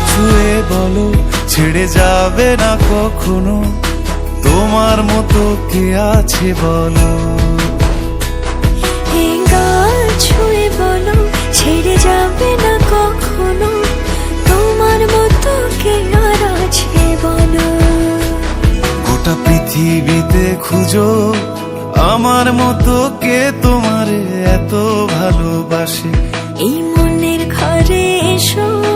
ছুঁয়ে বলো ছেড়ে যাবে না কখনো? তোমার মতো কে আছে বলো? ছুঁয়ে বলো ছেড়ে যাবে না কখনো? তোমার মতো কে আর আছে বলো? গোটা পৃথিবীতে খুঁজো আমার মতো কে তোমার এত ভালোবাসে? এই মনের ঘরে এসো